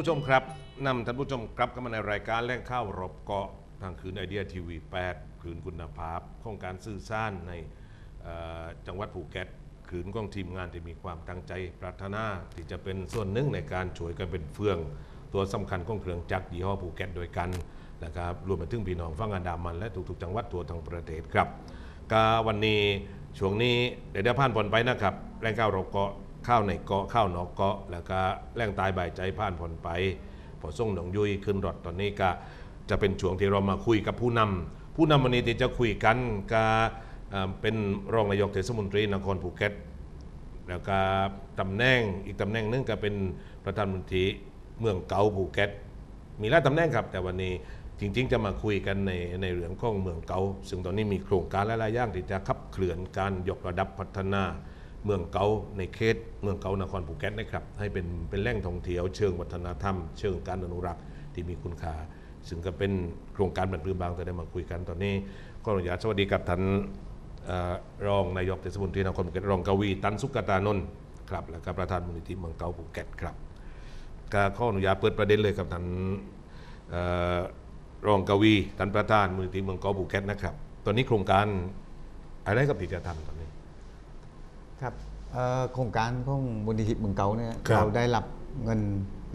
ผู้ชมครับนำท่านผู้ชมกลับเข้ามาในรายการแหล่งข้าวรบเกาะทางคืนไอเดียทีวี8คืนคุณภาพโครงการสื่อสารในจังหวัดภูเก็ตคืนของทีมงานที่มีความตั้งใจปรารถนาที่จะเป็นส่วนหนึ่งในการช่วยกันเป็นเฟือง ตัวสำคัญของเครื่องจักรยี่ห้อภูเก็ตโดยกันนะครับรวมไปถึงพี่น้องฝั่งอันดามัน และทุกๆจังหวัดตัวทั้งประเทศครับก็วันนี้ช่วงนี้เดี๋ยวได้ผ่านผลไปนะครับแรงข้าวเราเกาะ ข้าวในเกาะข้าวนอกเกาะแล้วก็แรงตายบ่ายใจผ่านผลไปพอส่งหนองยุยขึ้นรถตอนนี้ก็จะเป็นช่วงที่เรามาคุยกับผู้นำผู้นำวันนี้ที่จะคุยกันก็เป็นรองนายกเทศมนตรีนครภูเก็ตแล้วก็ตำแหน่งอีกตำแหน่งหนึงก็เป็นประธานมนตรีเมืองเก่าภูเก็ตมีหลายตำแหน่งครับ แต่วันนี้จริง ๆ จะมาคุยกันในในเรื่องของเมืองเก่าซึ่งตอนนี้มีโครงการหลายๆอย่างที่จะขับเคลื่อนการยกระดับพัฒนา เมืองเกาในเขตเมืองเกานครภูเก็ตนะครับให้เป็นเป็นแหล่งท่องเที่ยวเชิงวัฒนธรรม เชิงการอนุรักษ์ที่มีคุณค่าซึ่งก็เป็นโครงการบรรพลือบางจะได้มาคุยกันตอนนี้ก็อนุญาตสวัสดีกับท่านรองนายกเทศมนตรีนครภูเก็ตรองกวีตันสุกตานนท์ครับแล้วก็ประธานมูลนิธิเมืองเกาภูเก็ตครับก็ข้ออนุญาตเปิดประเด็นเลยกับท่านรองกวีท่านประธานมูลนิธิเมืองเกาภูเก็ตนะครับ ตอนนี้โครงการอะไรกับที่จะทำตอนนี้ โครงการของมูลนิธิเมืองเก่าเนี่ยครับ เราได้รับเงิน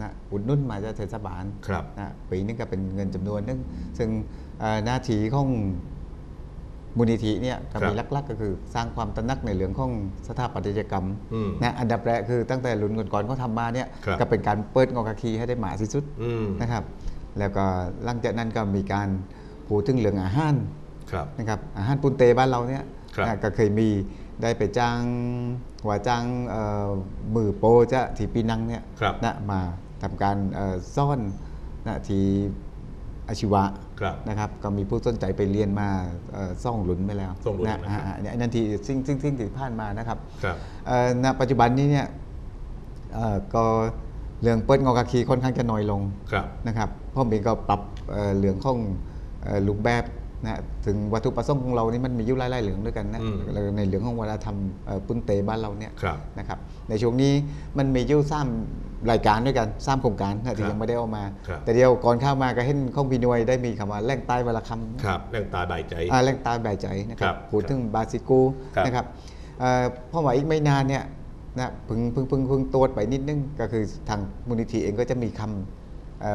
นะอุดหนุ่นมาจากเทศบาลครับ นะปีนึงก็เป็นเงินจำนวนหนึงซึ่งเอ่อหน้าที่ของมูลนิธิเนี่ยก็มีครับ หลักๆ ก็คือสร้างความตระหนักในเรื่องของสถาปัตยกรรม อืม นะอันดับแรกคือตั้งแต่รุ่นก่อนๆเขาทำมาเนี่ยครับ ก็เป็นการเปิดงอกาคีให้ได้หมาที่สุดอืมนะครับ แล้วก็หลังจากนั้นก็มีการพูดถึงเรื่องอาหารครับ นะครับอาหารปุนเตบ้านเราเนี่ยครับนะก็เคยมี ได้ไปจ้างหัวจ้างเอ่อมือโปรจะที่ปีนังเนี่ยครับนะมาทำการเอ่อซ่อนนะที่อาชีวะครับนะครับก็มีผู้สนใจไปเรียนมาเอ่อซ่องหลุนไปแล้วซ่องหลุนนะนะครับอ่าๆเนี่ยอันนั้นที่ซึ่งซึ่งซึ่งที่ผ่านมานะครับครับเอ่อณปัจจุบันนี้เนี่ยเอ่อก็เรื่องเปิดงอกาคีค่อนข้างจะน้อยลงครับนะครับเพ่อเองก็ปรับเอ่อเรื่องของเอ่อรูปแบบ นะถึงวัตถุประสงค์ของเรานี่มันมีอยู่หลายๆเรื่องด้วยกันนะอืมแล้วในเรื่องของวัฒนธรรมเอ่อปุ้นเตบ้านเราเนี่ยครับนะครับในช่วงนี้มันมีอยู่สามรายการด้วยกันสามโครงการนะที่ยังไม่ได้เอามาครับแต่เดียวก่อนเข้ามาก็เห็นของพี่หนวยได้มีคำว่าแร่งใต้วรคำครับแรงตาบ่ายใจอ่าแร่งใต้ใบใจนะคครัรับบพูดถึงบาซิกูครับนะครับเอ่อเพราะว่าอีกไม่นานเนี่ยนะเพึ่งเพึ่งเพึ่งเพึ่งตรวจไปนิดนึงก็คือทางมูลนิธิเองก็จะมีคำเอ่อ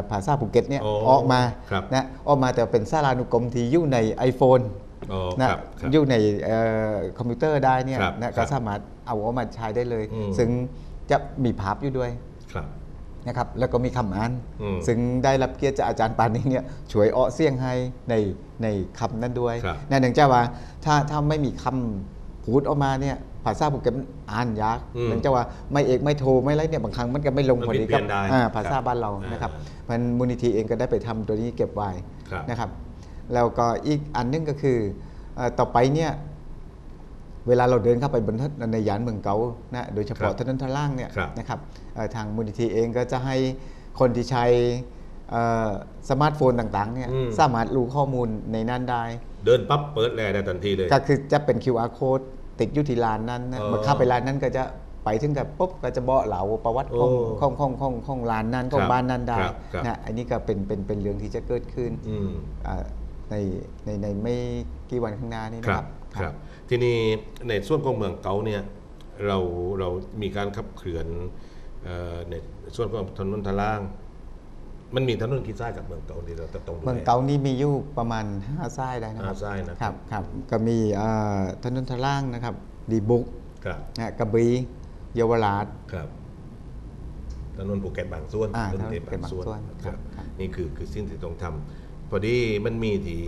ภาษาภูเก็ตเนี่ยโอ้ออกมาครับนะออกมาแต่เป็นสารานุกรมที่อยู่ใน iPhone อ๋อนะครับครับอยู่ในเอ่อคอมพิวเตอร์ได้เนี่ยครับนะครัก็บสามารถเอาออกมาใช้ได้เลยอืมซึ่งจะมีภาพอยู่ด้วยครับนะครับแล้วก็มีคำอ่านอืมซึ่งได้รับเกียรติจากอาจารย์ปานิงเนี่ยช่วยเอาะเสียงให้ในในคำนั้นด้วยครับนั่นเนื่องจากว่าถ้าถ้าไม่มีคำพูดออกมาเนี่ย ภาษาภูเก็ตมันอ่านยากอืมเนื่องจากว่าไม่เอกไม่โทไม่ไรเนี่ยบางครั้งมันก็ไม่ลงมันพอดีผิดเพี้กัยนได้อ่าภาษาครับบ้านเราอ่านนะครับเพราะฉะนั้นมูลนิธิเองก็ได้ไปทำตัวนี้เก็บไว้ครับนะครับ แล้วก็อีกอันหนึงก็คือเอ่อต่อไปเนี่ยเวลาเราเดินเข้าไปบนถนนในยานเมืองเกานะโดยเฉครัพาะบถนนทางล่างเนี่ยครับนะครับเอ่อทางมูลนิธิเองก็จะให้คนที่ใช้เอ่อสมาร์ทโฟนต่างๆเนี่ยอืมสามารถรู้ข้อมูลในนั้นได้ เดินปั๊บเปิดแลได้ทันทีเลย ก็คือจะเป็น QR code ติดอยู่ที่ร้านนั้นนะอ๋อเมื่อเข้าไปร้านนั้นก็จะไปถึงกับปุ๊บก็จะบอกเหล่าประวัติของโอ้ของของของของร้านนั้นขอคงรับบ้านนั้นได้ครับครับ นะอันนี้ก็เป็นเป็นเป็นเรื่องที่จะเกิดขึ้นอืม อ่าในในในไม่กี่วันข้างหน้านี้คนะรัคบรับครับ ทีนี้ในส่วนของเมืองเกาเนี่ยเราเรามีการขับเคลื่อนเอ่อในส่วนของถนนทางล่าง มันมีถนนกี่สายกับเมืองเกาที่เราจะต้องดูแลเมืองเกานี่มีอยู่ประมาณ5สายได้นะครัห้าสายนะ ครับครับก็มีเอ่อถนนทางล่างนะครับ ดีบุกครับนะกระบี่เยาวราช ครับถนนภูเก็ตบางส่วนอ่าถนนภูเก็ตบางส่วนถนนภูเก็ตบางส่วนคครัรับบครับ นี่คือคือสิ่งที่ต้องทำพอดีมันมีที่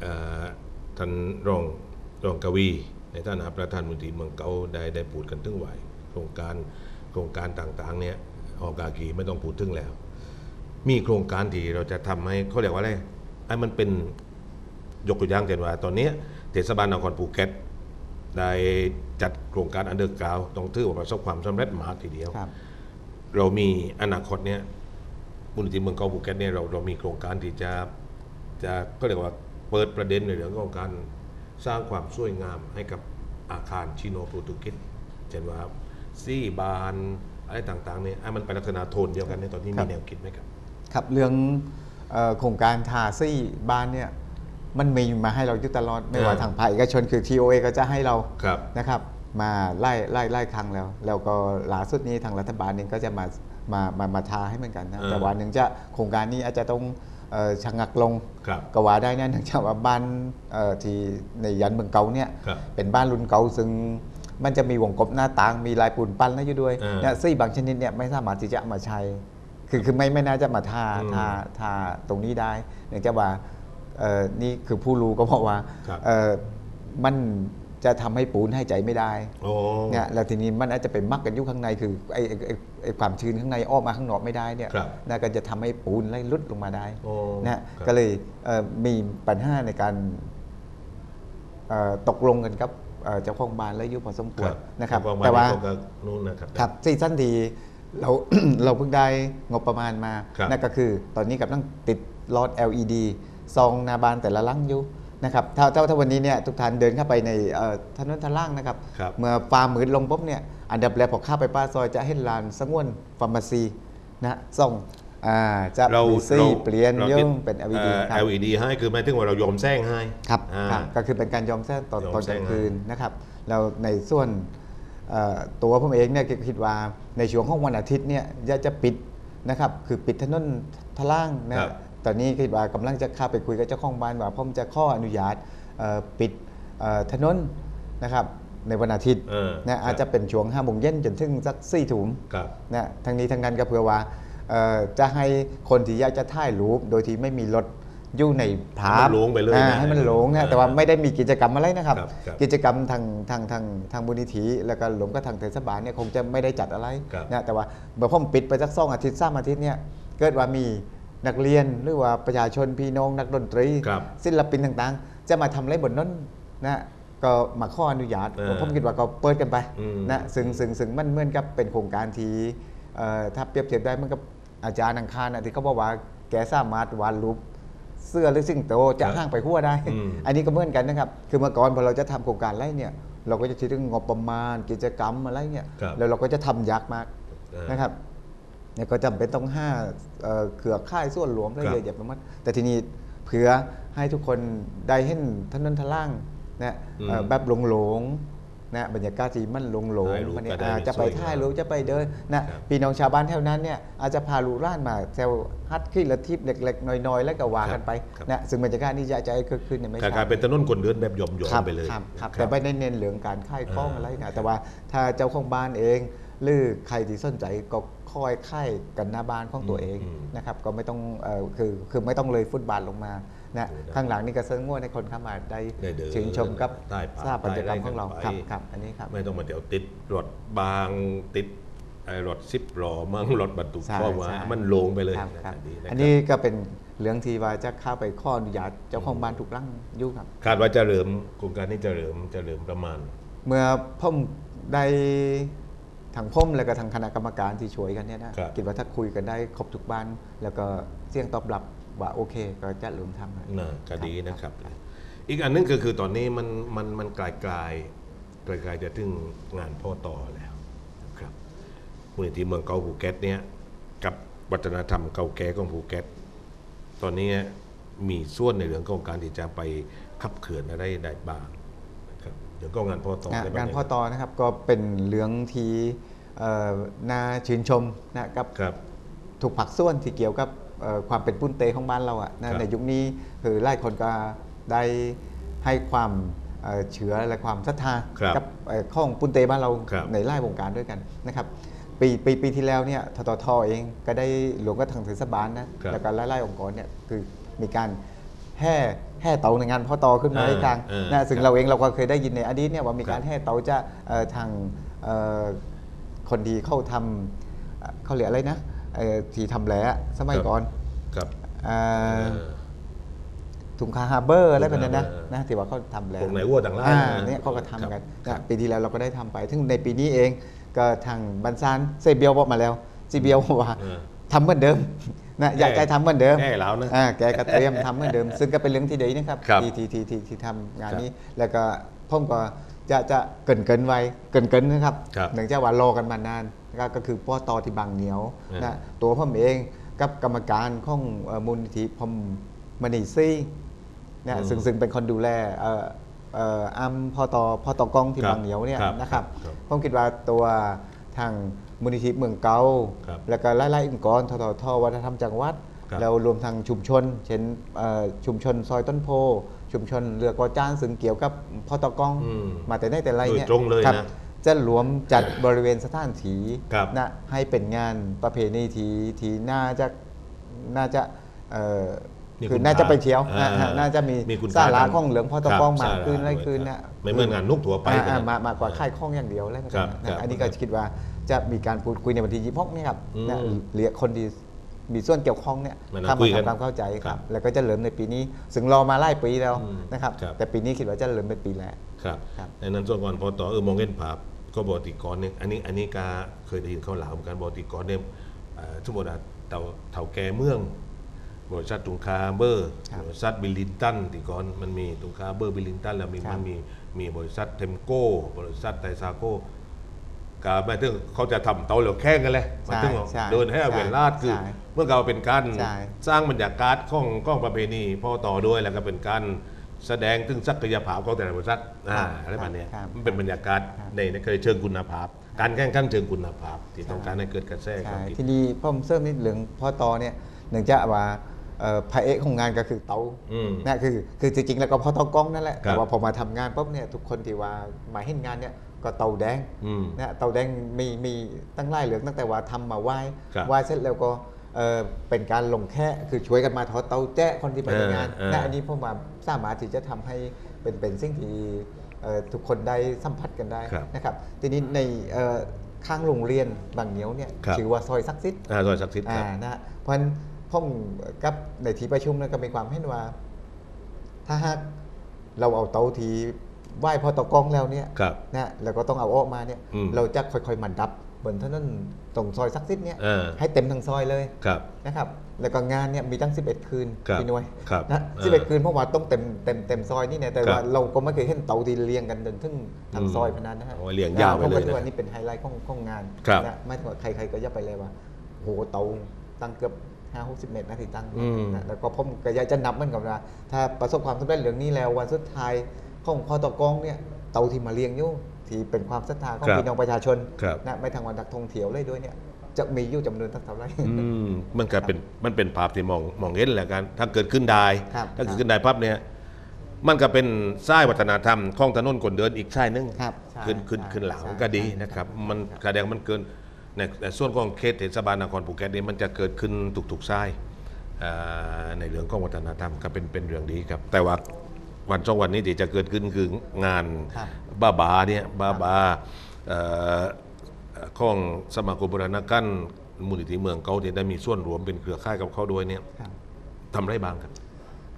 เอ่อท่านรองรองกวี ในฐานะประธานมูลที่เมืองเกาได้ได้พูดกันถึงไหวโครงการโครงการต่างๆเนี่ยออกกากีไม่ต้องพูดถึงแล้ว มีโครงการที่เราจะทำให้เขาเรียกว่าอะไรให้มันเป็นยกตัวอย่างเช่นว่า ตอนเนี้ยเทศบาลนครภูเก็ตได้จัดโครงการอันเดอร์กราวต้องถือว่าประสบความสำเร็จมากทีเดียว ครับ เรามีอนาคตเนี่ยมูลนิธิเมืองเกาภูเก็ตเนี่ยเราเรามีโครงการที่จะจะก็เรียกว่าเปิดประเด็นในเรื่องของการสร้างความสวยงามให้กับอาคารชิโนโปรตุเกสเช่นว่าซี่บานอะไรต่างๆเนี่ยให้มันไปลักษณะโทนเดียวกันในยตอนนี้ครัมีบแนวคิดไหมครับ ครับเรื่องเอ่อโครงการทาซี่บ้านเนี่ยมันมีมาให้เราอยู่ตลอดไม่ว่าอ่าทางภาคเอกชนคือ TOA ก็จะให้เราครับนะครับมาไล่ไล่ไล่ครั้งแล้ว แล้วก็ล่าสุดนี้ทางรัฐบาลเองก็จะมามามามาทาให้เหมือนกันนะอ่าแต่วันหนึ่งจะโครงการนี้อาจจะต้องเอ่อชะงักลงครับก็ว่าได้นะเนื่องจากว่าบ้านเอ่อที่ในยันเมืองเก่าเนี่ยครับเป็นบ้านรุ่นเก่าซึ่งมันจะมีวงกบหน้าต่างมีลายปูนปั้นแล้วอยู่ด้วยอ่าเนี่ยซี่บางชนิดเนี่ยไม่สามารถที่จะเอามาใช้ คือคือไม่ไม่น่าจะมาทาอืมทาทาตรงนี้ได้เนื่องจากว่าเอ่อนี่คือผู้รู้ก็บอกว่าครับเอ่อมันจะทำให้ปูนให้ใจไม่ได้โอ้เนี่ยแล้วทีนี้มันอาจจะไปมักกันอยู่ข้างในคือไอ้ไอ้ไอ้ไอ้ความชื้นข้างในออกมาข้างนอกไม่ได้เนี่ยครับน่าก็จะทำให้ปูนไล่ลุดลงมาได้โอ้นะฮะครับก็เลยเอ่อมีปัญหาในการเอ่อตกลงกันกับเอ่อเจ้าของบ้านและอยุพอสมควรนะครับ แต่แต่ว่าว่าก็นู่นนะครับครับซีซั่นที เราเราเพิ่งได้งบประมาณมาครับนั่นก็คือ ตอนนี้กำลังติดหลอด LED ซองหนาบานแต่ละลังอยู่นะครับถ้าถ้าถ้าวันนี้เนี่ยทุกท่านเดินเข้าไปในเอ่อถนนทางล่างนะครับครับ เมื่อฟ้ามืดลงปุ๊บเนี่ยอันดับแรกพอเข้าไปป้าซอยจะเห็นลานสงวนฟาร์มาซีนะส่องอ่าจะเรามีซีราเปลี่ยนราเยติอะดเป็น LED เอ่อครับ LED ให้คือหมายถึงว่าเรายอมแซงให้ครับอ่าครับก็คือเป็นการยอมแท้ตอนยอมตอนกลางแทรกคืนนะครับแล้วในส่วนเอ่อ ตัวผมเองเนี่ยคิดว่าในช่วงของวันอาทิตย์เนี่ยจะจะปิดนะครับคือปิดถนนทล่างนะครับตอนนี้คิดว่ากำลังจะเข้าไปคุยกับเจ้าของบ้านว่าผมจะข้ออนุญาตเอ่อปิดเอ่อถนนนะครับในวันอาทิตย์เออนะอาจจะเป็นช่วง5้าโมงเย็นจนถึงสักสี่ถุงครับนะทั้งนี้ทั้งนั้นก็เพื่อว่าเอ่อจะให้คนที่อยากจะถ่ายรูปโดยที่ไม่มีรถ อยู่ในผาให้มันโล่งไปเลยอ่านะให้มันโหลงเอนะอแต่ว่าไม่ได้มีกิจกรรมอะไรนะครับครับครับ กิจกรรมทางทางทางทางมูลนิธิแล้วก็หลวงก็ทางเทศบาลเนี่ยคงจะไม่ได้จัดอะไรครับนะแต่ว่าเมื่อผมปิดไปสักสองอาทิตย์สามอาทิตย์เนี่ยเกิดว่ามีนักเรียนหรือว่าประชาชนพี่น้องนักดนตรีครับศิลปินต่างๆ จะมาทำอะไรบนนั้นนะก็มาข้ออนุญาตเออผมคิดว่าก็เปิดกันไปอืมนะซึ่งซึ่งซึ่งมันเหมือนกับเป็นโครงการที่เอ่อถ้าเปรียบเทียบได้เหมันกับอาจารย์อังคารนะที่เขาบอกว่าแกสามารถวาดรูป เสื้อหรือสิ่งโตจะครับห้างไปหัวได้อืมอันนี้ก็เหมือนกันนะครับ คือเมื่อก่อนพอเราจะทำโครงการอะไรเนี่ย เราก็จะคิดถึงงบประมาณ กิจกรรมอะไรเนี่ยครับแล้วเราก็จะทำยากมากเออนะครับเนี่ยก็จำเป็นต้องห้าเอ่อเครือข่ายส่วนรวมได้ครับเยอะแยะไปหมดแต่ทีนี้เพื่อให้ทุกคนได้เห็นถนนทางล่างนะเอ่อแบบหลงๆ นะบรรยากาศที่มันหลงหลงถ่ายรูปวันนี้ก็ได้อ่าจะไปสวยงามถ่ายรูปจะไปเดินนะครับพี่น้องชาวบ้านแถวนั้นเนี่ยอาจจะพาลูกหล้านมาแซวฮัดขึ้นละทิพเล็กๆน้อยๆ แล้วก็ว่ากันไปครับนะซึ่งบรรยากาศนี้จะจะให้เกิดขึ้นเนี่ยไม่กลายใช่เป็นถนนคนเดินแบบหย่อมครับๆไปเลยครับครับคแต่รับไม่ได้เน้นเรื่องการค่ายกล้องอ่าอะไรนะแต่ว่าถ้าเจ้าของบ้านเอง หรือใครที่สนใจก็คอยค่ายกันหน้าบ้านของตัวเองอืมนะครับก็ไม่ต้องเอ่อคือคือไม่ต้องเลยฟุตบาทลงมา นะดูได้ข้างหลังนี่ก็เซิร์งวให้คนเข้ามาได้ได้เดินชื่นชมกับใต้ป่าทราบกิจกรรมของเราใต้ครับไร่กันไปครับอันนี้ครับ ไม่ต้องมาเดี๋ยวติดรถบางติดไอ้รถซิปล้อมั่งรถบรรทุกใช่เข้ามาใช่ มันโลงไปเลยครับครับดีะอันนี้ก็เป็นเรื่องที่ว่าจะเข้าไปข้ออนุญาตเจ้าของบ้านทุกหลังอยู่ครับ คาดว่าจะเริ่มโครงการนี้จะเริ่มจะเริ่มประมาณ เมื่อผมได้ทางผมแล้วก็ทางคณะกรรมการที่ช่วยกันเนี่ยนะครับ คิดว่าถ้าคุยกันได้ครบทุกบ้าน แล้วก็เสียงตอบรับ ว่าโอเค ก็จะเริ่มทำนะน่าก็ดีนะครับ อีกอันนึงก็คือตอนนี้มันมันมันกลายกลายกลายกลายจะถึงงานพ่อต่อแล้วนะครับมูลนิธิเมืองเก่าภูเก็ตเนี่ยกับวัฒนธรรมเก่าแก่ของภูเก็ตตอนนี้มีส่วนในเรื่องของการที่จะไปขับเขื่อนอะไรได้บ้างนะครับเดี๋ยวก็งานพ่อต่อได้บ้งานไหมพ่อตอนะครับก็เป็นเรื่องที่เอ่อน่าชื่นชมนะกับครับถูกผักส่วนที่เกี่ยวกับเอ่อ ความเป็นปุ้นเตของบ้านเราอะนะครับในยุคนี้คือหลายคนก็ได้ให้ความเอ่อเชื้อและความศรัทธาครับกับเอ่อข้องปุ้นเตบ้านเราครับในไล่วงการด้วยกันนะครับปีปีปีที่แล้วเนี่ยทททเองก็ได้หลวงก็ทางเทศบาลนะครับแล้วก็ไล่ไล่องค์กรเนี่ยคือมีการแห่แห่เตาในงานพ่อตอขึ้นมาอ่าให้กลางอ่านนะซึ่งครับเราเองเราก็เคยได้ยินในอดีตเนี่ยว่ามีการครับแห่เตาจะเอ่อทางเอ่อคนดีเข้าทำเอ่อเขาเรียกอะไรนะเอ่อ ที่ทำแหละสมัยก่อนครับ อ่าเออถุงคาฮาร์เบอร์อะไรแบบนั้นนะเออนะที่ว่าเขาทำแล้วพวกไหนวัวต่างล่าอ่านะเนี่ยเขาก็ทำกันครับนะปีที่แล้วเราก็ได้ทำไปถึงในปีนี้เองก็ทางบันซานเซเบียวบอกมาแล้วซีเบียวบอกว่าเออทำเหมือนเดิมนะอยากใจทำเหมือนเดิมแห่แล้วนะอ่าแกก็เตรียมทำเหมือนเดิม ซึ่งก็เป็นเรื่องที่ดีนะครับครับที่ที่ที่ที่ที่ทำงานครับนี้แล้วก็พ่อมก็จะจะเกรินเกินๆไว้เกรินเกินๆนะครับครับเนื่องจากว่ารอกันมานานนะครับ ก็คือปอตอที่บางเหนียวอืมนะตัวผมเองกับกรรมการของเอ่อมูลนิธิพรหมมณีซี่นะอืมซึ่งซึ่งเป็นคนดูแลเอ่อเอ่ออัมพอตอพอตอกล้องที่ครับบางเหนียวเนี่ยครับนะครับครับผมคิดว่าตัวทางมูลนิธิเมืองเกาครับแล้วก็ไล่ๆองค์กรทททวัฒนธรรมจังหวัดครับแล้วรวมทางชุมชน เช่นเอ่อชุมชนซอยต้นโพ ชุมชนเรือกอจ้านซึ่งเกี่ยวกับพอตอกล้องอืมมาแต่ไหนแต่ไรเนี่ยโดยตรงเลยคบนะ จะรวมจัดบริเวณสถานที่ครับนะให้เป็นงานประเพณีที่ที่น่าจะน่าจะเอ่อมีคือคุณน่าจะค่าไปเที่ยวอ่านะฮะน่าจะมีมีคุณสาค่าระทางของเหลืองพอตอกล้องครับมากขึ้นสาระอะไรขึ้นนะไม่เหมือนงานนุกถั่วไปอ่าอ่านะมามากกว่าค่ายข้องอย่างเดียวแล้วก็ครับนะครับอันนี้ก็คิดว่าจะมีการพูดคุยในวันที่ยี่หกนี่ครับอืมนะเรียกคนดี มีส่วนเกี่ยวข้องเนี่ยมานั่งเข้าคุมายกันทำความเข้าใจคครัรับบแล้วก็จะเริ่มในปีนี้ซึ่งรอมาไล่ปีแล้วอืมนะครับ ครับ แต่ปีนี้คิดว่าจะเริ่มเป็นปีแรก ครับครับ ในนั้นส่วนก่อนพอต่อเออมองเห็นภาพก็บอติกรเนี่ยอันนี้อันนี้กาเคยได้ยินเขาเล่าเหมือนกันบอติกรเนี่ยเอ่อสมมติว่าเต่าเท่าแก่เมืองบริษัทตุงคาเบอร์ครับบริษัทบิลลินตันที่ก่อนมันมีตุงคาเบอร์บิลลินตันแล้วมีครับ มันมีมีบริษัทเทมโก้ บริษัทไทซาโก้ ก็หมายถึงเขาจะทำเตาเหลวแข้งกันเลยหมายถึงว่าใช่เดินให้ใช่เวลาดคือ ใช่เมื่อเราเป็นการใช่ สร้างบรรยากาศของของประเพณีพ่อต่อด้วยแล้วก็เป็นการแสดงถึงศักยภาพของแต่ละบริษัทอ่าอะไรแบบเนี้ยครับมันเป็นบรรยากาศครับ ในในเคยเชิงคุณภาพ การแข่งขันเชิงคุณภาพ ที่ใช่ต้องการให้เกิดกระแสคใช่วามคิด ทีนี้พ่อผมเสริมนิดเหลืองพ่อตอเนี่ยหนึ่งจะว่าเอ่อพระเอกของงานก็คือเตาอืมนะคือคือจริงๆแล้วก็พ่อตอกล้องนั่นแหละ ครับแต่ว่าพอมาทำงานปุ๊บเนี่ยทุกคนที่ว่ามาเห็นงานเนี่ย ก็เตาแดงอืมนะเตาแดงมีมีตั้งไล่เหลืองตั้งแต่ว่าทำมาไหว้ครับไหว้เสร็จแล้วก็เอ่อเป็นการลงแค่คือช่วยกันมาทอดเตาแจ้คนที่ไปในงานเออเออนะอันนี้ผมว่าสามารถที่จะทำให้เป็นเป็นสิ่งที่เอ่อทุกคนได้สัมผัสกันได้ครับนะครับ ทีนี้ในเอ่อข้างโรงเรียนบางเหนียวเนี่ยครับชื่อว่าซอยซักซิดอ่าซอยศักดิ์สิทธิ์คอ่ารับนะฮะเพราะฉะนั้นผมกับในที่ประชุมนั้นก็มีความเห็นว่า ถ้าหากเราเอาเตาที ไหว้พอตะกล้องแล้วเนี่ยครับนะแล้วก็ต้องเอาออกมาเนี่ยอืมเราจะค่อยๆมันดับบนถนนตรงซอยซักซิดเนี่ยเออให้เต็มทั้งซอยเลยครับนะครับแล้วก็งานเนี่ยมีตั้ง 11 คืนครับพี่หน่วยครับนะเออ11คืนเพราะว่าต้องเต็มเต็มเต็มซอยนี่เนี่ยแต่ครับว่าเราก็ไม่เคยเห็นเตาทีเรียงกันจนถึงทางอืมซอยพนันนะฮะโอ้ยเรียงยาวไปเลยผมก็คิดนะว่านี่เป็นไฮไลท์ของของงานครับนะไม่ถึงว่าใครๆก็อย่าไปเลยว่าโหเตาตั้งเกือบห้าหกสิบเมตรนะที่ตั้งอืมนะแล้วก็ผมก็อยากจะนับเหมือนกับว่าถ้าประสบความสำเร็จเรื่องนี้แล้ววันสุดท้าย ของพอตกองเนี่ยเตาที่มาเลี้ยงอยู่ที่เป็นความศรัทธาของครับพี่น้องประชาชนครับนะไม่ทางวันนักท่องเที่ยวเลยด้วยเนี่ยจะมีอยู่จำนวนเท่าไหร่อืมมันก็เป็นมันเป็นภาพที่มองมองเห็นแหละกันถ้าเกิดขึ้นได้ครับถ้าเกิดขึ้นได้ปั๊บเนี่ยมันก็เป็นสายวัฒนธรรมของถนนคนเดินอีกสายหนึงครับใช่ขึ้นขึ้นใช่ขึ้นหลังใช่ก็ดีใช่นะครับใช่มันครับแสดงมันเกินในในส่วนของเขตเทศบาลนครภูเก็ตนี่มันจะเกิดขึ้นทุกๆสายอ่าในเรื่องของวัฒนธรรมก็เป็นเป็นเรื่องดีครับ แต่ว่า วันสองวันนี้ที่จะเกิดขึ้นคืองานครับบ้าบาเนี่ยบ้าบาเอ่อของสมาคมโบราณกันมูลนิธิเมืองเขาที่ได้มีส่วนรวมเป็นเครือข่ายกับเขาด้วยเนี่ยครับทำไรบ้างครับ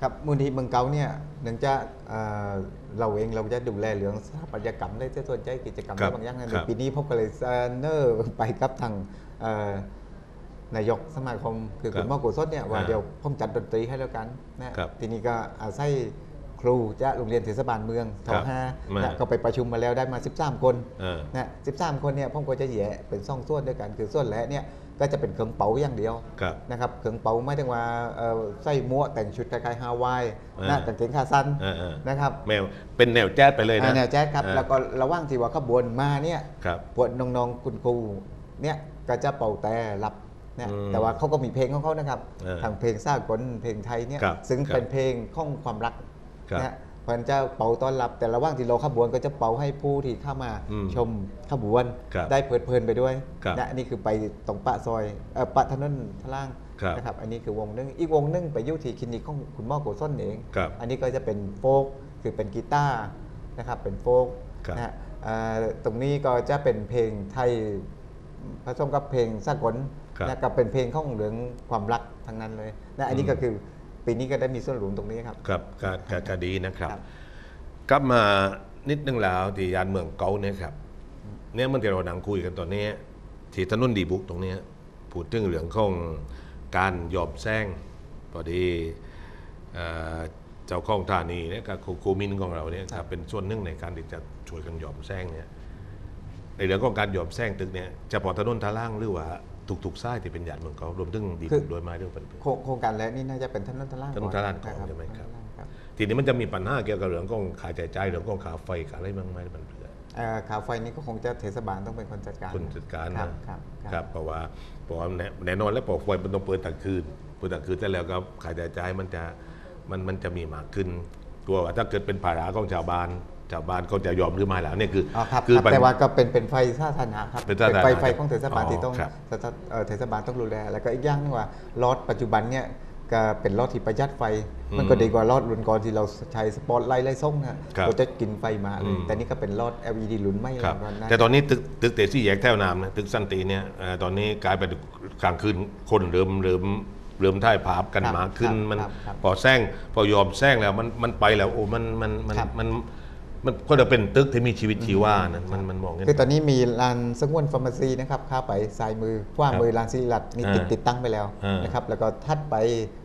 ครับมูลนิธิเมืองเกาเนี่ยเนื่องจากเอ่อเราเองเราจะดูแลเรื่องสถาปัตยกรรมได้จะส่วนใจกิจกรรมครับได้บางอย่างในครับปีนี้ผมก็เลยเสนอไปกับทางเอ่อนายกสมาคมคือคุณหมอกุศลเนี่ยว่าอ่าเดี๋ยวผมจัดดนตรีให้แล้วกันนะครับทีนี้ก็อาศัย ครูจากโรงเรียนเทศบาลเมืองทครับห้ามานะก็ไปประชุมมาแล้วได้มา 13 คนเออนะ13 คนเนี่ยผมก็จะแยกเป็นสองส่วนด้วยกันคือส่วนแรกเนี่ยก็จะเป็นเครื่องเป๋าอย่างเดียวครับนะครับเครื่องเป๋าไม่ถึงว่าเอ่อใส่หมวกแต่งชุดคล้ายๆฮาวายอ่านะกางเกงขาสั้นเออเออนะครับแมวเป็นแนวแจ๊ดไปเลยนะอ่าแนวแจ๊สครับอ่าแล้วก็ระหว่างที่ว่าขบวนมาเนี่ยครับพวกน้องๆคุณครูเนี่ยก็จะเป่าแต่รับเนี่ยอืมแต่ว่าเขาก็มีเพลงของเขานะครับเออทางเพลงสากลเพลงไทยเนี่ยครับซึ่งครับเป็นเพลงของความรักครับ นะเพราะฉะนั้นจะเป่าต้อนรับ แต่ระหว่างที่เราขบวนก็จะเป่าให้ผู้ที่เข้ามาอืมชมขบวนครับได้เพลิดเพลินไปด้วยครับนะอันนี้คือไปตรงปะซอยเอ่อปะถนนทางล่างครับนะครับอันนี้คือวงหนึงอีกวงหนึงไปอยุที่คลินิกของคุณหมอโกส้นเองครับอันนี้ก็จะเป็นโฟกคือเป็นกีตาร์นะครับเป็นโฟกครับนะฮะอ่าตรงนี้ก็จะเป็นเพลงไทยผสมกับเพลงสากลครับนะกับเป็นเพลงของเรื่องความรักทั้งนั้นเลยนะอันนี้ก็คือ ปีนี้ก็ได้มีส่วนร่วมตรงนี้ครับ ครับก็ก็ก็ดีนะครับครับกลับมานิดนึงแล้วที่ยานเมืองเกาเนี่ยครับเนี่ยมันที่เรานั่งคุยกันตอนนี้ที่ถนนดีบุกตรงเนี้ยพูดถึงเรื่องของการยอมแซงพอดีเอ่อเจ้าของธานีเนี่ยกับโคโคมินของเราเนี่ยครับเป็นส่วนหนึ่งในการที่จะช่วยกันยอมแซงเนี่ยในเรื่องของการหยอมแซงตึกเนี่ยเฉพาะถนนทางล่างหรือว่า ถูกๆซ้ายที่เป็นหยาดเมืองเก่ารวมถึงดีคือโดยไม้ด้วยเป็นโครงโครงการแรกนี่น่าจะเป็นถนนทางล่างถนนทางล่างก่อนะใช่ไหมครับถนนทางล่างครับทีนี้มันจะมีปัญหาเกี่ยวกับเรื่องของค่าใช้จ่ายเรื่องของค่าไฟค่าอะไรบ้างไหมมันเพื่อเอ่อข่าวไฟนี่ก็คงจะเทศบาลต้องเป็นคนจัดการคนจัดการครันะบครับครับเพราะว่าเพราะว่าแน่แน่นอนแล้วพอไฟมันต้องเปิดตางคืนเปิดตางคืนแต่แล้วก็ค่าใช้จ่ายมันจะมันมันจะมีมากขึ้นกลัวว่าถ้าเกิดเป็นภาระของชาวบ้าน ชาวบ้านเขาจะยอมหรือไม่ล่ะเนี่ยคืออ๋อครับคือครับปัญแต่ว่าก็เป็นเป็นไฟสาธารณะครับเป็นสาธารณะไฟไฟของเทศบาลอ๋อที่ต้องครับสถาเอ่อเทศบาลต้องดูแลแล้วก็อีกอย่างหนึงว่ารถปัจจุบันเนี่ยก็เป็นรถที่ประหยัดไฟ มันก็ดีกว่ารถรุ่นก่อนที่เราใช้สปอตไลท์ไล่ส่งนะครับเราจะกินไฟมาเลอืยมแต่นี่ก็เป็นรถ LED รุ่นไม่ครับรุ่นนั้นแต่ตอนนี้ตึกตึกเตซี่แยกแถวน้ำนะตึกสันติเนี่ยเอ่อตอนนี้กลายเป็นกลางคืนคนเริ่มเริ่มเริ่มถ่ายภาพกันครับมากขึ้นครับมันครับครับพอแซงพอยอมแซงแล้วมันมันไปแล้วโอ้มันมันมันครับมัน มันก็จะเป็นตึกที่มีชีวิตชีวานะมันมันมองเห็น คือตอนนี้มีร้านสงวนฟาร์มาซีนะครับเข้าไปซ้ายมือขวามือร้านซิริรัตน์นี่ติดอ่าติดตั้งไปแล้วอ่านนะครับแล้วก็ทัดไป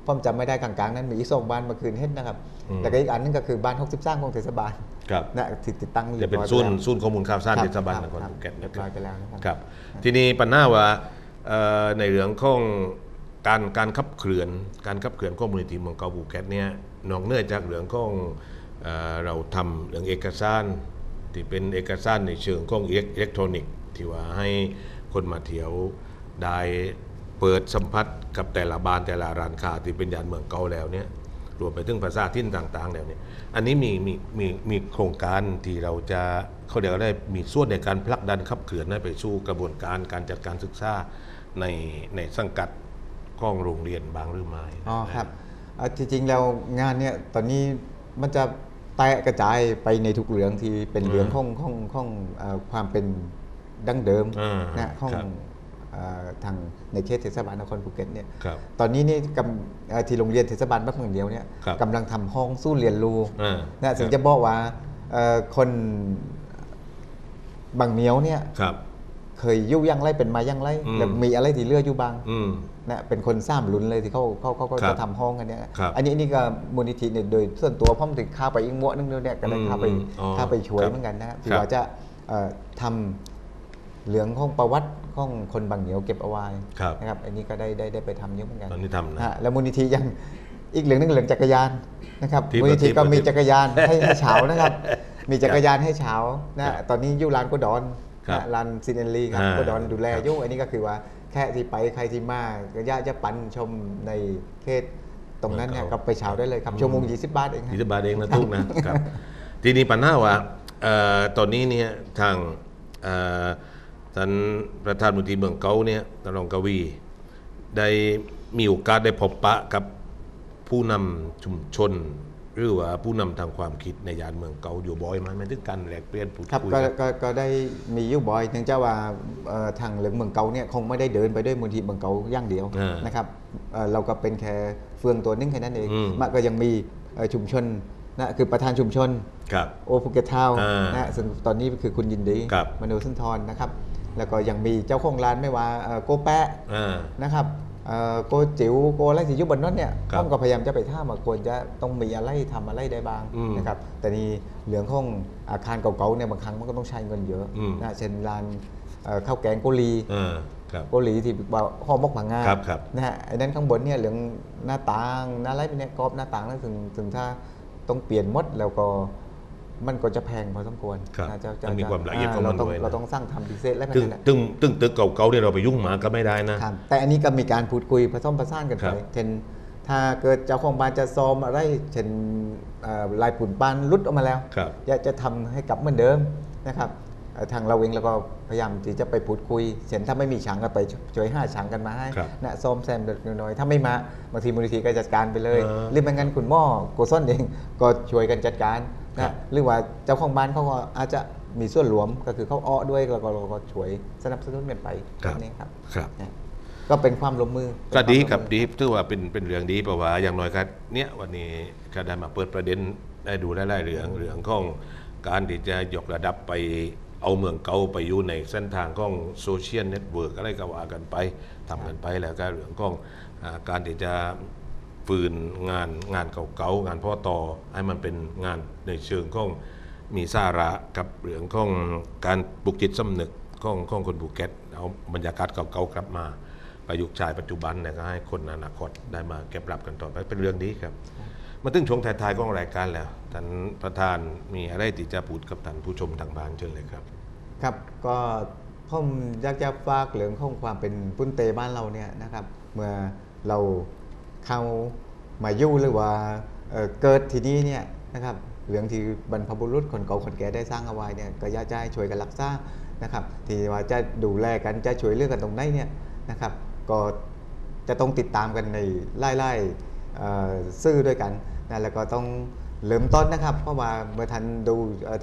พ่อมจำไม่ได้กลางๆ นั้นมีอีกสองบ้านเมื่อคืนเห็นนะครับอืมแล้วก็อีกอันนึงก็คือบ้าน60สร้างของเทศบาลครับนะที่ติดตั้งรีจะยบเป็นร้อยศูนไปย์แล้วศูนย์ข้อมูลข่าวสารครับเทศบาลครับนครครับภูเก็ตนะเรียบร้อยไปแล้วนะครับครับทีนี้ปัญหาว่าเอ่อในเรื่องของการการขับเคลื่อนการขับเคลื่อนข้อมูลนิธิเมืองเก่าภูเก็ตเนี่ยนอกเหนือจากเรื่องของ เราทำเรื่องเอกสารที่เป็นเอกสารในเชิงของอิเล็กทรอนิกส์ที่ว่าให้คนมาเที่ยวได้เปิดสัมผัสกับแต่ละบ้านแต่ละร้านค้าที่เป็นยานเมืองเก่าแล้วเนี่ยรวมไปถึงภาษาทิ้นต่างๆแล้วเนี่ยอันนี้มีมีมีมีโครงการที่เราจะเขาเรียกว่าได้มีส่วนในการผลักดันขับเคลื่อนให้ไปสู่กระบวนการการจัดการศึกษาในในสังกัดของโรงเรียนบางหรือไม่อ๋อครับจริงๆแล้วงานเนี่ยตอนนี้ มันจะแตกกระจายไปในทุกเรื่องที่เป็นเรื่องของของของเอ่อความเป็นดั้งเดิมอ่านะของครับเอ่อทางในเขตเทศบาลนครภูเก็ตเนี่ยครับตอนนี้นี่กำเอ่อที่โรงเรียนเทศบาลบ้านเมืองเดียวเนี่ยครับกำลังทำห้องสู้เรียนรู้อ่านะถึงครับจะบอกว่าเอ่อคนบางเหนียวเนี่ยครับ เคยอยุ่ยังไรเป็นมายังไรอืมแล้วมีอะไรที่เหลืออยู่บ้างอืมนะเป็นคนสร้างหลุนเลยที่เขาเขาเขาก็ครับจะทำห้องกันเนี่ยครับอันนี้อันนี่ก็มูลนิธิเนี่ยโดยส่วนตัวพ่อมถึงข้าไปอีกมั่วนึงด้วยเนี่ยก็เลยอืมข้าไปอ๋อข้าไปช่วยครับเหมือนกันนะครับครับที่ว่าจะเอ่อทำเหลืองของประวัติของคนบางเหนียวเก็บเอาไว้ครับนะครับ อันนี้ก็ได้ได้ได้ไปทำเยอะเหมือนกันตอนนี้ทำนะฮะแล้วมูลนิธิยังอีกเหลืองหนึงเหลืองจักรยานนะครับที่มูลนิธิที่ก็มีที่จักรยานให้ให้เฉานะครับ มีจักรยานให้เฉานะตอนนี้อยู่ร้านกุดอนค รับนะร้านซินเนลีครับอ่ากุดอนดูแลครับอยู่อันนี้ก็คือว่าแค่ที่ไปใครที่มาก็อยากจะปั่นชมในเขตตรงนั้นเนี่ยก็ไปเฉาได้เลยครับชั่วโมง20 บาทเองยี่ฮะสิบบาทเองนะทุกนะครับทีนี้ปัญหาว่าเอ่อตอนนี้เนี่ยทางเอ่อท่านประธานมูลที่เมืองเกาเนี่ยท่านรองกวี ได้มีโอกาสได้พบปะกับผู้นำชุมชน หรือว่าผู้นำทางความคิดในยานเมืองเกาอยู่บ่อยไหมมันถึงการแลกเปลี่ยนพูดครับคุยก็กันก็ก็ได้มีอยู่บ่อยเนื่องจากว่าเอ่อทางเหลืองเมืองเกาเนี่ยคงไม่ได้เดินไปด้วยมูลที่เมืองเกาอย่างเดียวอ่านนะครับเอ่อเราก็เป็นแค่เฟืองตัวนึงแค่นั้นเองอืมมันก็ยังมีเอ่อชุมชนนะคือประธานชุมชนครับโอภูเก็ตทาวน์อ่านนะซึ่งตอนนี้คือคุณยินดีครับมโนสุนทรนะครับ แล้วก็ยังมีเจ้าของร้านไม่ว่าเอ่อโกแปะอ่านะครับเอ่อ โกจิ๋วโกอะไรที่อยุบนนั้นเนี่ยครับผมก็พยายามจะไปท่ามว่าควรจะต้องมีอะไรทำอะไรได้บ้างอืมนะครับแต่นี่เหลืองของอาคารเก่าๆเนี่ยบางครั้งมันก็ต้องใช้เงินเยอะอืมนะเช่นร้านเอ่อข้าวแกงโกลีอ่าครับโกลีที่ว่าห่อหมกผังงาครับครับนะฮะไอ้นั้นข้างบนเนี่ยเหลืองหน้าต่างหน้าไรเป็นเนี่ยกรอบหน้าต่างนั่นถึงถึงถ้าต้องเปลี่ยนหมดแล้วก็ มันก็จะแพงพอสมควรครับนะจะจะมันมีความละเอียดของเรามันต้องด้วยนะเราต้องสร้างทำพิเศษและตึงนั่นแหละตึงตึงตึกเก่าๆเนี่ยเราไปยุ่งหมาก็ไม่ได้นะครับแต่อันนี้ก็มีการพูดคุยผสมผสานกันครัไปบเช่นถ้าเกิดเจ้าของบ้านจะซ้อมอะไรเช่นเอ่อลายปุ่นปานรุดออกมาแล้วครับอยากจะทำให้กลับเหมือนเดิมนะครับเอ่อทางเราเองเราก็พยายามที่จะไปพูดคุยเช่นถ้าไม่มีฉางก็ไปช่วยห้าฉางกันมาให้ครับนะซ้อมแซมเล็กน้อยๆถ้าไม่มาบางทีมูลนิธิก็จัดการไปเลยอ่าหรือไม่งั้นคุณหม่อโกซ่อนเองก็ช่วยกันจัดการครั นะบหรือว่าเจ้าของบ้านเขาก็อาจจะมีส่วนรวมก็คือเขาอ้อด้วยแล้วก็เราก็ช่วยสนับสนุนกันไปครับแบบนี้ครับครับนะก็เป็นความร่วมมือ ก็ดีเป็นวามครับวมมือดีถือว่าเป็นเป็นเรื่องดีเพราะว่าอย่างน้อยครับเนี่ยวันนี้ก็ได้มาเปิดประเด็นได้ดูได้หลายเรื่องเรื่องของการที่จะยกระดับไปเอาเมืองเก่าไปอยู่ในเส้นทางของโซเชียลเน็ตเวิร์กอะไรก็ว่ากันไปทำกันไปแล้วก็เรื่องของอาการที่จะ ฝืนงานงานเก่าๆงานพ่อต่อให้มันเป็นงานในเชิงของมีสาระกับเรื่องของการปลุกจิตสำนึกของของคนภูเก็ตเอาบรรยากาศเก่าๆกลับมาประยุกต์ใช้ปัจจุบันเนี่ยก็ให้คนอนาคตได้มาเก็บรับกันต่อไปเป็นเรื่องดีครับมาถึงช่วงท้ายๆของรายการแล้วท่านประธานมีอะไรที่จะพูดกับท่านผู้ชมทางบ้านเชิญเลยครับ ครับก็ผมอยากจะฝากเรื่องของความเป็นปุ้นเตบ้านเราเนี่ยนะครับ เมื่อเรา เข้ามาอยู่หรือว่าเเกิดที่นี่เนี่ยนะครับเรื่องที่บรรพบุรุษคนเก่าคนแก่ได้สร้างเอาไว้เนี่ยก็อยากจะให้ช่วยกันรักษานะครับที่ว่าจะดูแลกันจะช่วยเหลืองกันตรงไหนเนี่ยนะครับก็จะต้องติดตามกันในไล่ๆเอ่ซื่อด้วยกันนะแล้วก็ต้องเริ่มต้นนะครับเพราะว่าเมื่อทันดู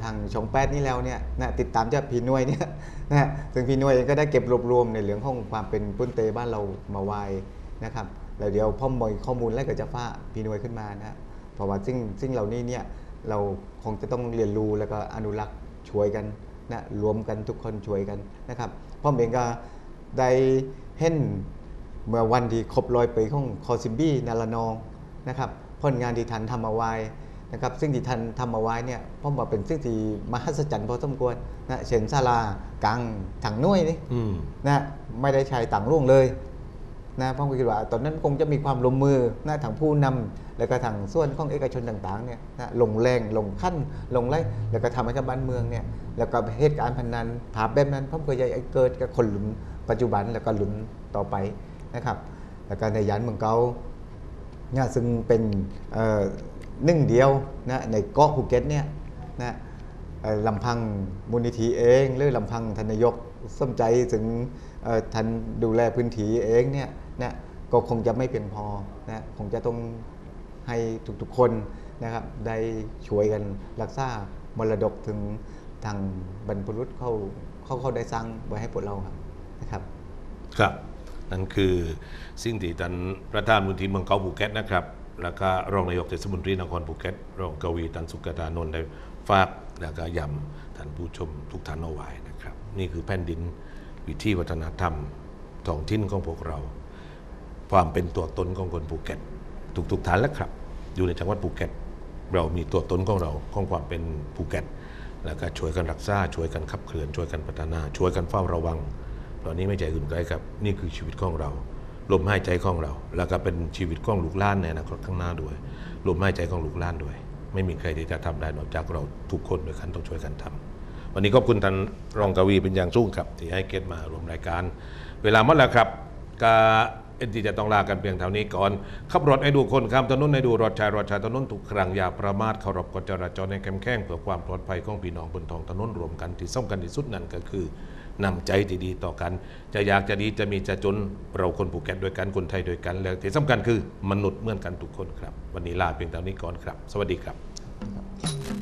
ทางช่องแปดนี้แล้วเนี่ยนะติดตามจากพี่นวยเนี่ยนะซึ่งพี่นวยเองก็ได้เก็บรวบรวมในเรื่องของความเป็นปุ้นเตบ้านเรามาไว้นะครับ แล้วเดี๋ยวพ่อมอยข้อมูลแล้วก็จะฟ้าพี่หน่วยขึ้นมานะฮะเพราะว่าสิ่งสิ่งเหล่านี้เนี่ยเราคงจะต้องเรียนรู้แล้วก็อนุรักษ์ช่วยกันนะรวมกันทุกคนช่วยกันนะครับพ่อมเองก็ได้เห็นเมื่อวันที่ครบร้อยปีของคอซิมบี้นาลานองนะครับผลงานที่ทันทำเอาไว้นะครับซึ่งที่ทันทำเอาไว้เนี่ยผมว่าเป็นสิ่งที่มหัศจรรย์พอสมควรนะเช่นศาลากลางถังน้วยนี่อืมนะไม่ได้ใช้ต่างร่วงเลย นะผมก็คิดว่าตอนนั้นคงจะมีความลงมือนะทางผู้นำแล้วก็ทางส่วนของเอกชนต่างๆเนี่ยนะลงแรงลงขั้นลงไล่แล้วก็ทำให้ชาวบ้านเมืองเนี่ยแล้วก็เหตุการณ์พันนั้นภาพแบบนั้นผมก็อยให้เกิดกับคนหลุนปัจจุบันแล้วก็หลุนต่อไปนะครับ แล้วก็ในยันเมืองเกาเนี่ยซึ่งเป็นเอ่อหนึ่งเดียวนะในเกาะภูเก็ตเนี่ยนะลำพังมูลนิธิเอง หรือลำพังทนายกสนใจถึงเอ่อท่านดูแลพื้นที่เองเนี่ย นะก็คงจะไม่เพียงพอนะคงจะต้องให้ทุกๆคนนะครับได้ช่วยกันรักษามรดกถึงทางบรรพบุรุษเขาเขาเขาได้สร้างไว้ให้พวกเราครับนะครับครับนั่นคือสิ่งที่ท่านประธานมูลที่เมืองเกาภูเก็ตนะครับแล้วก็รองนายกเทศมนตรีนครภูเก็ตรองกวีตันสุกตานนท์ได้ฝากแล้วก็ย้ำท่านผู้ชมทุกท่านเอาไว้นะครับ นี่คือแผ่นดินวิถีวัฒนธรรมท้องถิ่นของพวกเรา ความเป็นตัวตนของคนภูเก็ตทุกๆฐานแล้วครับ อยู่ในจังหวัดภูเก็ต เรามีตัวตนของเราของความเป็นภูเก็ต แล้วก็ช่วยกันรักษาช่วยกันขับเคลื่อนช่วยกันพัฒนา ช่วยกันเฝ้าระวังเพราะนี้ไม่ใช่อื่นไกลครับ นี่คือชีวิตของเราลมหายใจของเรา แล้วก็เป็นชีวิตของลูกหล้านในอนาคตข้างหน้าด้วยลมหายใจของลูกหล้านด้วย ไม่มีใครที่จะทำได้นอกจากเราทุกคนด้วยกันต้องช่วยกันทำวันนี้ขอบคุณท่านรองกวีเป็นอย่างสูงครับ ที่ให้เกียรติมารวมรายการ เวลาหมดแล้วครับกา ที่จะต้องลากันเพียงเท่านี้ก่อนขับรถให้ดูคนข้ามถนนให้ดูรถชายรถชายถนนทุกครั้งอย่าประมาทเคารพกฎจราจรในแคมแข้งเพื่อความปลอดภัยของพี่น้องบนท้องถนนรวมกันที่สำคัญที่สุดนั่นก็คือนำใจที่ดีต่อกัน จะอยากจะดีจะมีจะจนเราคนภูเก็ตด้วยกันคนไทยด้วยกันแล้วที่สำคัญคือมนุษย์เหมือนกันทุกคนครับ วันนี้ลาเพียงเท่านี้ก่อนครับ สวัสดีครับ